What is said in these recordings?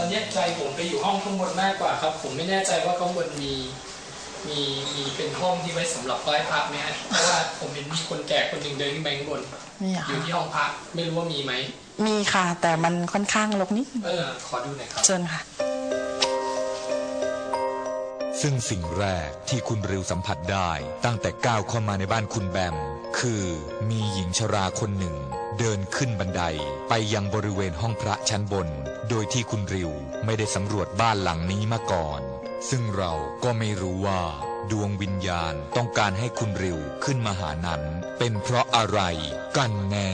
ตอนเนี้ยใจผมไปอยู่ห้องข้างบนมากกว่าครับ ผมไม่แน่ใจว่าข้างบนมีมีมีเป็นห้องที่ไว้สำหรับไหว้พระไหมฮะเพราะว่าผมเห็นมีคนแก่คนหนึ่งเดินขึ้นไปข้างบนนี่อะอยู่ค่ะที่ห้องพระไม่รู้ว่ามีไหมมีค่ะ แต่มันค่อนข้างรกนิดเออขอดูหน่อยครับเชิญค่ะ ซึ่งสิ่งแรกที่คุณริวสัมผัสได้ตั้งแต่ก้าวเข้ามาในบ้านคุณแบม คือมีหญิงชราคนหนึ่ง เดินขึ้นบันไดไปยังบริเวณห้องพระชั้นบน โดยที่คุณริวไม่ได้สำรวจบ้านหลังนี้มาก่อน ซึ่งเราก็ไม่รู้ว่า ดวงวิญญาณต้องการให้คุณริวขึ้นมาหานั้น เป็นเพราะอะไรกันแน่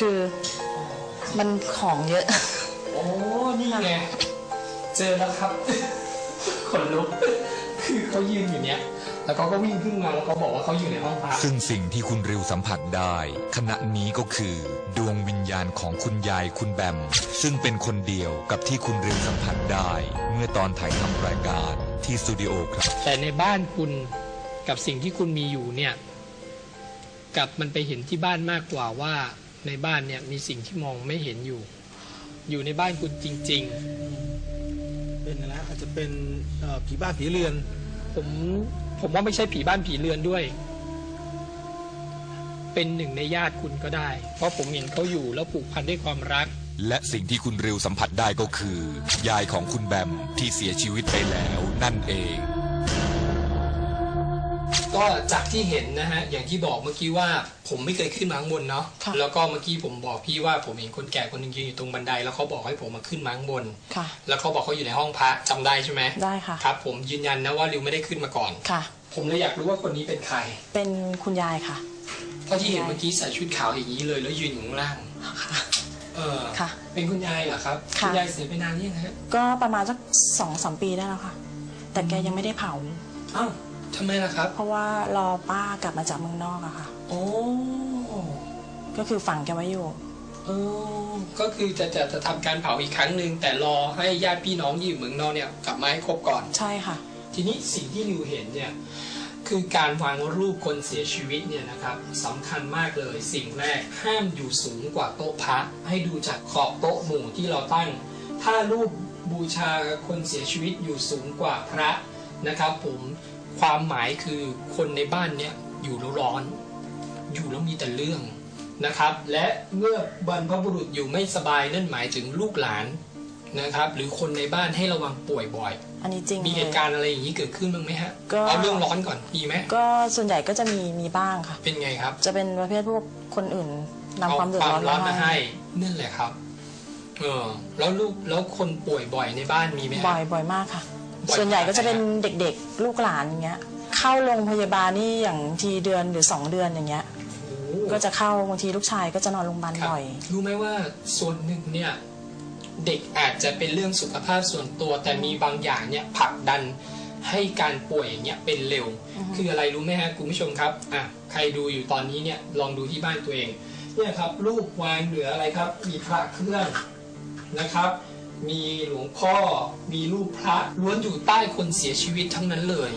คือมันของเยอะ โอ้ นี่ไง เจอแล้วครับขนลุก คือเขายืนอยู่เนี้ย แล้วเขาก็วิ่งขึ้นมาแล้วเขาบอกว่าเขาอยู่ในห้องพระซึ่งสิ่งที่คุณริวสัมผัสได้ ขณะนี้ก็คือ ดวงวิญญาณของคุณยายคุณแบม ซึ่งเป็นคนเดียวกับที่คุณริวสัมผัสได้ เมื่อตอนถ่ายทำรายการที่สตูดิโอครับ แต่ในบ้านคุณกับสิ่งที่คุณมีอยู่เนี่ยกลับมันไปเห็นที่บ้านมากกว่าว่า ในบ้านเนี่ยมีสิ่งที่มองไม่เห็นอยู่ อยู่ในบ้านคุณจริงเป็นอะไรนะอาจจะเป็นเอ่อผีบ้านผีเรือนๆผมผมว่าไม่ใช่ผีบ้านผีเรือนด้วย เป็นหนึ่งในญาติคุณก็ได้ เพราะผมเห็นเขาอยู่แล้วผูกพันด้วยความรัก และสิ่งที่คุณริวสัมผัสได้ก็คือ ยายของคุณแบมที่เสียชีวิตไปแล้วนั่นเอง ก็จากที่เห็นนะฮะอย่างที่บอกเมื่อกี้ว่าผมไม่เคยขึ้นมาข้างบนเนาะค่ะ แล้วก็เมื่อกี้ผมบอกพี่ว่าผมเห็นคนแก่คนหนึงยืนอยู่ตรงบันไดแล้วเขาบอกให้ผมมาขึ้นมาข้างบน ค่ะ แล้วเขาบอกเขาอยู่ในห้องพระจำได้ใช่ไหมได้ค่ะ ครับ ผมยืนยันนะว่าริวไม่ได้ขึ้นมาก่อน ค่ะ ผมเลยอยากรู้ว่าคนนี้เป็นใคร เป็นคุณยายค่ะ เพราะที่เห็นเมื่อกี้ใส่ชุดขาวอย่างนี้เลยแล้วยืนอยู่ข้างล่าง ค่ะ เออค่ะเป็นคุณยายเหรอครับค่ะ ณยายเสียไปนานหรือยังฮะก็ประมาณสักสองสามปีได้แล้วค่ะ แต่แกยังไม่ได้เผา อ้าว ทำไมล่ะครับ เพราะว่ารอป้ากลับมาจากเมืองนอกอะค่ะ โอ้ก็คือฝังแกไว้อยู่เออก็คือจะจะจะทำการเผาอีกครั้งหนึ่งแต่รอให้ญาติพี่น้องที่อยู่เมืองนอกเนี่ยกลับมาให้ครบก่อน ใช่ค่ะ ทีนี้สิ่งที่ริวเห็นเนี่ยคือการวางรูปคนเสียชีวิตเนี่ยนะครับสำคัญมากเลยสิ่งแรกห้ามอยู่สูงกว่าโต๊ะพระให้ดูจากขอบโต๊ะหมู่ที่เราตั้ง ถ้ารูปบูชาคนเสียชีวิตอยู่สูงกว่าพระนะครับ ผม ความหมายคือคนในบ้านเนี่ยอยู่แล้วร้อน อยู่แล้วมีแต่เรื่องนะครับ และเมื่อบรรพบุรุษอยู่ไม่สบายนั่นหมายถึงลูกหลานนะครับ หรือคนในบ้านให้ระวังป่วยบ่อย อันนี้จริงมีเหเลยตุการณ์อะไรอย่างนี้เกิดขึ้นบ้างไหมฮะก็เอาเรื่องร้อนก่อนมีไหมก็ส่วนใหญ่ก็จะมีมีบ้างค่ะ เป็นไงครับ จะเป็นประเภทพวกคนอื่นนำเอาความเดือดความร้อนร้อนมามาให้ให้นั่นแหละครับเออแล้วลูกแล้วคนป่วยบ่อยในบ้านมีไหมฮะบ่อยบ่อยมากค่ะบ่อย ส่วนใหญ่ก็จะขนาดไหนเป็นเด็กๆ ลูกหลานอย่างเงี้ย เข้าโรงพยาบาลนี่อย่างทีเดือนหรือสองเดือนอย่างเงี้ยโอ้โหก็จะเข้าบางทีลูกชายก็จะนอนโรงพยาบาลครับบ่อย รู้ไหมว่าส่วนหนึ่งเนี่ยเด็กอาจจะเป็นเรื่องสุขภาพส่วนตัว แต่มีบางอย่างเนี่ยผลักดันให้การป่วยอย่างเงี้ยเป็นเร็วอือฮึคืออะไรรู้ไหมฮะคุณผู้ชมครับอะใครดูอยู่ตอนนี้เนี่ยลองดูที่บ้านตัวเองเนี่ยครับรูปวางเหลืออะไรครับ มีพระเครื่องนะครับ มีหลวงพ่อ มีรูปพระล้วนอยู่ใต้คนเสียชีวิตทั้งนั้นเลย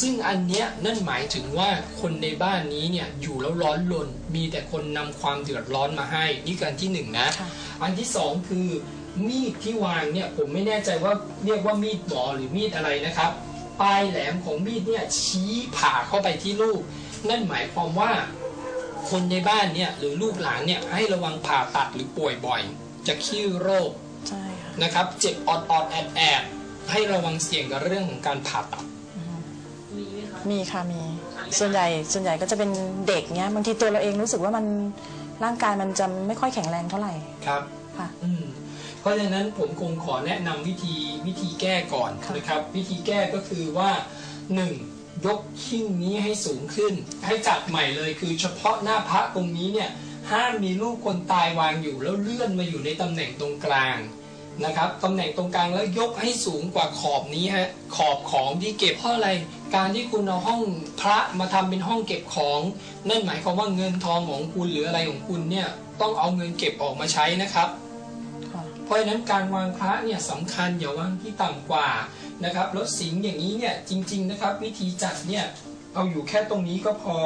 ซึ่งอันเนี้ยนั่นหมายถึงว่าคนในบ้านนี้เนี่ยอยู่แล้วร้อนรนมีแต่คนนำความเดือดร้อนมาให้ นี่คืออันที่หนึ่งนะค่ะอันที่สองคือมีดที่วางเนี่ยผมไม่แน่ใจว่าเรียกว่ามีดหมอหรือมีดอะไรนะครับ ปลายแหลมของมีดเนี่ยชี้ผ่าเข้าไปที่ลูก นั่นหมายความว่า คนในบ้านเนี่ยหรือลูกหลานเนี่ยให้ระวังผ่าตัดหรือป่วยบ่อย จะขี้โรค ใช่ค่ะนะครับเจ็บออดออดแอดแอดให้ระวังเสี่ยงกับเรื่องของการผ่าตัดมีค่ะมี ส่วนใหญ่ส่วนใหญ่ก็จะเป็นเด็กเงี้ยบางทีตัวเราเองรู้สึกว่ามันร่างกายมันจะไม่ค่อยแข็งแรงเท่าไหร่ครับ ค่ะ อืมเพราะฉะนั้นผมคงขอแนะนำวิธีวิธีแก้ก่อนค่ะ นะครับ วิธีแก้ก็คือว่า 1. ยกขิ้งนี้ให้สูงขึ้น ให้จัดใหม่เลยคือเฉพาะหน้าพระตรงนี้เนี่ย ห้ามมีรูปคนตายวางอยู่แล้วเลื่อนมาอยู่ในตำแหน่งตรงกลางนะครับตำแหน่งตรงกลางแล้วยกให้สูงกว่าขอบนี้ฮะขอบของที่เก็บเพราะอะไร การที่คุณเอาห้องพระมาทำเป็นห้องเก็บของนั่นหมายความว่าเงินทองของคุณหรืออะไรของคุณเนี่ยต้องเอาเงินเก็บออกมาใช้นะครับ เพราะฉะนั้นการวางพระเนี่ยสำคัญอย่าวางที่ต่ำกว่านะครับแล้วสิงอย่างนี้เนี่ยจริง ๆนะครับ วิธีจัดเนี่ยเอาอยู่แค่ตรงนี้ก็พอ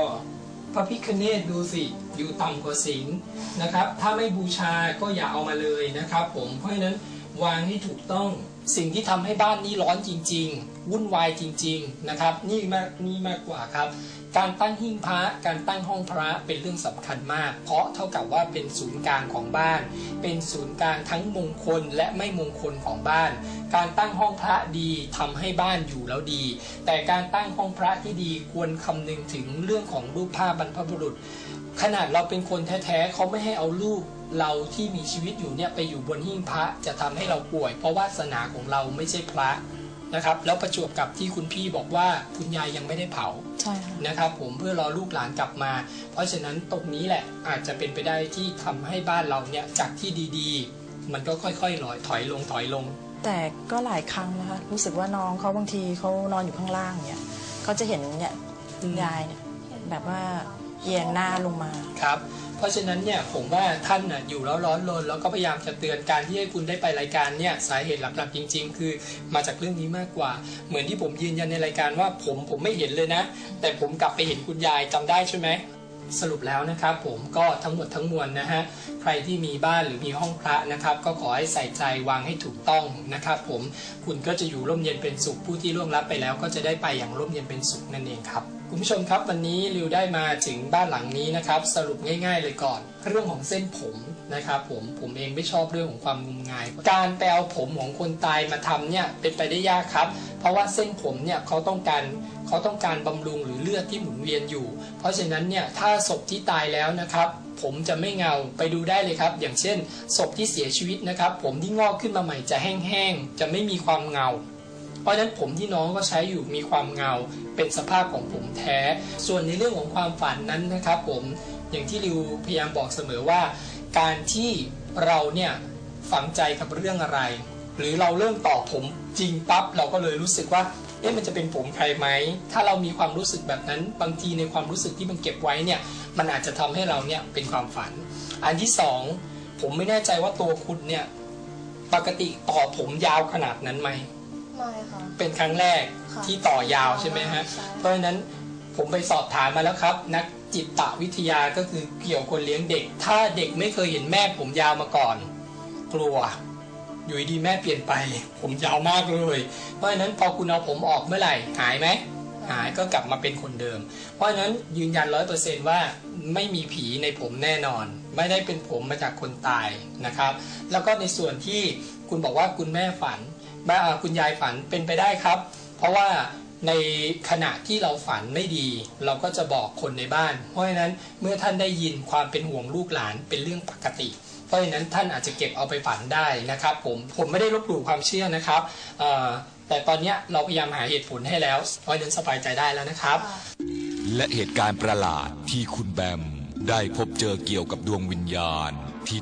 พระพิคเนตดูสิ อยู่ต่ำกว่าสิงห์นะครับ ถ้าไม่บูชาก็อย่าเอามาเลยนะครับ ผมเพราะฉะนั้นวางให้ถูกต้องสิ่งที่ทำให้บ้านนี้ร้อนจริง ๆ วุ่นวายจริง ๆนะครับ นี่มากนี่มากกว่าครับ การตั้งหิ้งพระการตั้งห้องพระเป็นเรื่องสำคัญมาก เพราะเท่ากับว่าเป็นศูนย์กลางของบ้าน เป็นศูนย์กลางทั้งมงคลและไม่มงคลของบ้าน การตั้งห้องพระดีทำให้บ้านอยู่แล้วดี แต่การตั้งห้องพระที่ดีควรคำนึงถึงเรื่องของรูปภาพบรรพบุรุษ ขนาดเราเป็นคนแท้ๆเขาไม่ให้เอารูปเราที่มีชีวิตอยู่เนี่ยไปอยู่บนหิ้งพระจะทำให้เราป่วย เพราะวาสนาของเราไม่ใช่พระนะครับ แล้วประจวบกับที่คุณพี่บอกว่าคุณยายยังไม่ได้เผาใช่ค่ะนะครับ ผมเพื่อรอลูกหลานกลับมา เพราะฉะนั้นตรงนี้แหละอาจจะเป็นไปได้ที่ทำให้บ้านเราเนี่ยจากที่ดีๆ มันก็ค่อยๆลอยถอยลงถอยลง แต่ก็หลายครั้งนะคะรู้สึกว่าน้องเขาบางทีเขานอนอยู่ข้างล่างเนี่ยเขาจะเห็นเนี่ยอืมยายเนี่ยแบบว่า เอียงหน้าลงมาครับ เพราะฉะนั้นเนี่ยผมว่าท่านน่ะอยู่แล้วร้อนรนแล้วก็พยายามจะเตือนการที่ให้คุณได้ไปรายการเนี่ยสาเหตุหลักๆจริง ๆ คือมาจากเรื่องนี้มากกว่า เหมือนที่ผมยืนยันในรายการว่าผมผมไม่เห็นเลยนะ แต่ผมกลับไปเห็นคุณยายจำได้ใช่ไหมสรุปแล้วนะครับผมก็ทั้งหมดทั้งมวลนะฮะใครที่มีบ้านหรือมีห้องพระนะครับ ก็ขอให้ใส่ใจวางให้ถูกต้องนะครับผมคุณก็จะอยู่ร่มเย็นเป็นสุขผู้ที่ล่วงลับไปแล้ว ก็จะได้ไปอย่างร่มเย็นเป็นสุขนั่นเองครับ คุณผู้ชมครับวันนี้ริวได้มาถึงบ้านหลังนี้นะครับ สรุปง่ายๆเลยก่อน เรื่องของเส้นผมนะครับผมผมเองไม่ชอบเรื่องของความงมงาย การไปเอาผมของคนตายมาทำเนี่ยเป็นไปได้ยากครับ เพราะว่าเส้นผมเนี่ยเขาต้องการเขาต้องการบำรุงหรือเลือดที่หมุนเวียนอยู่ เพราะฉะนั้นเนี่ยถ้าศพที่ตายแล้วนะครับผมจะไม่เงาไปดูได้เลยครับ อย่างเช่นศพที่เสียชีวิตนะครับ ผมที่งอกขึ้นมาใหม่จะแห้งๆจะไม่มีความเงา เพราะฉะนั้นผมที่น้องก็ใช้อยู่มีความเงาเป็นสภาพของผมแท้ ส่วนในเรื่องของความฝันนั้นนะครับผมอย่างที่ริวพยายามบอกเสมอว่า การที่เราเนี่ยฝังใจกับเรื่องอะไร หรือเราเริ่มต่อผมจริงปั๊บเราก็เลยรู้สึกว่าเอ๊ะมันจะเป็นผมใครไหม ถ้าเรามีความรู้สึกแบบนั้น บางทีในความรู้สึกที่มันเก็บไว้เนี่ย มันอาจจะทำให้เราเนี่ยเป็นความฝัน อันที่สองผมไม่แน่ใจว่าตัวคุณเนี่ย ปกติต่อผมยาวขนาดนั้นไหม ไม่ค่ะ เป็นครั้งแรกค่ะที่ต่อยาวใช่ไหมฮะ ใช่ เพราะฉะนั้นผมไปสอบถามมาแล้วครับ นักจิตวิทยาก็คือเกี่ยวคนเลี้ยงเด็ก ถ้าเด็กไม่เคยเห็นแม่ผมยาวมาก่อน กลัว อยู่ดีๆแม่เปลี่ยนไป ผมยาวมากเลย เพราะฉะนั้นพอคุณเอาผมออกเมื่อไหร่หายไหม หายก็กลับมาเป็นคนเดิม เพราะฉะนั้นยืนยันร้อยเปอร์เซนว่าไม่มีผีในผมแน่นอน ไม่ได้เป็นผมมาจากคนตายนะครับ แล้วก็ในส่วนที่คุณบอกว่าคุณแม่ฝันแม่อ่า คุณยายฝันเป็นไปได้ครับ เพราะว่าในขณะที่เราฝันไม่ดี เราก็จะบอกคนในบ้าน เพราะฉะนั้นเมื่อท่านได้ยินความเป็นห่วงลูกหลานเป็นเรื่องปกติ เพราะฉะนั้นท่านอาจจะเก็บเอาไปฝันได้นะครับ ผมผมไม่ได้ลบหลู่ความเชื่อนะครับเอ่อแต่ตอนเนี้ยเราพยายามหาเหตุผลให้แล้วเพราะฉะนั้นสบายใจได้แล้วนะครับ และเหตุการณ์ประหลาดที่คุณแบมได้พบเจอเกี่ยวกับดวงวิญญาณที่